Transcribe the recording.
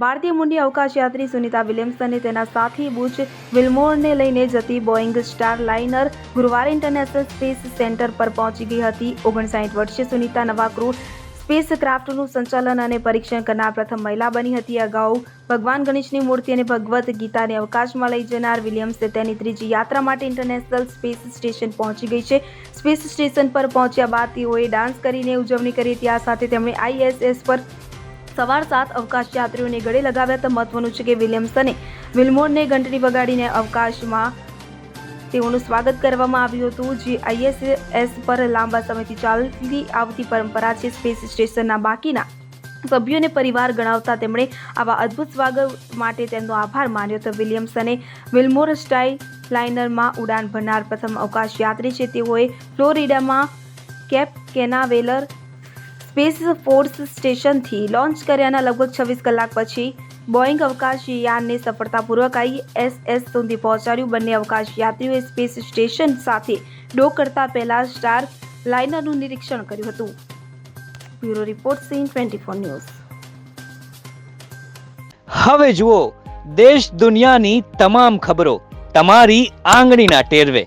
ભારતીય મૂળની અવકાશયાત્રી સુનિતા વિલિયમ્સ અને તેના સાથી બુચ વિલ્મોરને લઈને જતી બોઇંગ સ્ટાર લાઇનર ગુરુવારે ઇન્ટરનેશનલ સ્પેસ સેન્ટર પર પહોંચી ગઈ હતી. ઓગણસાઠ વર્ષીય સુનિતા નવા ક્રૂ સ્પેસ ક્રાફ્ટનું સંચાલન અને પરીક્ષણ કરનાર પ્રથમ મહિલા બની હતી. અગાઉ ભગવાન ગણેશની મૂર્તિ અને ભગવદ્ ગીતાને અવકાશમાં લઈ જનાર વિલિયમ્સે તેની ત્રીજી યાત્રા માટે ઇન્ટરનેશનલ સ્પેસ સ્ટેશન પહોંચી ગઈ છે. સ્પેસ સ્ટેશન પર પહોંચ્યા બાદ તેઓએ ડાન્સ કરીને ઉજવણી કરી. ત્યાં સાથે તેમણે આઈએસએસ પર સવાર સાત અવકાશ યાત્રીઓને ગળે લગાવ્યા તો મહત્વનું છે કે વિલિયમ્સને વિલમોરને ઘંટડી વગાડીને અવકાશમાં તેઓનું સ્વાગત કરવામાં આવ્યું હતું. જે આઈએસએસ પર લાંબા સમયથી ચાલતી આવતી પરંપરા છે સ્પેસ સ્ટેશનના બાકીના સભ્યોને પરિવાર ગણાવતા તેમણે આવા અદ્ભુત સ્વાગત માટે તેમનો આભાર માન્યો હતો. વિલિયમ્સને વિલમોર સ્ટાઇલ લાઇનરમાં ઉડાન ભરનાર પ્રથમ અવકાશયાત્રી છે. તેઓએ ફ્લોરિડામાં કેપ કેનાવેલર સ્પેસ ફોર્સ સ્ટેશનથી લોન્ચ કર્યાના લગભગ છવ્વીસ કલાક પછી બોઈંગ અવકાશયાનને સફળતાપૂર્વક આઈએસએસ સુધી પહોંચાડ્યું. બંને અવકાશયાત્રીઓએ સ્પેસ સ્ટેશન સાથે ડોક કરતા પહેલા સ્ટાર લાઇનરનું નિરીક્ષણ કર્યું હતું. Bureau report CN twenty four news. હવે જુઓ, દેશ દુનિયાની તમામ ખબરો, તમારી આંગળીના ટેરવે.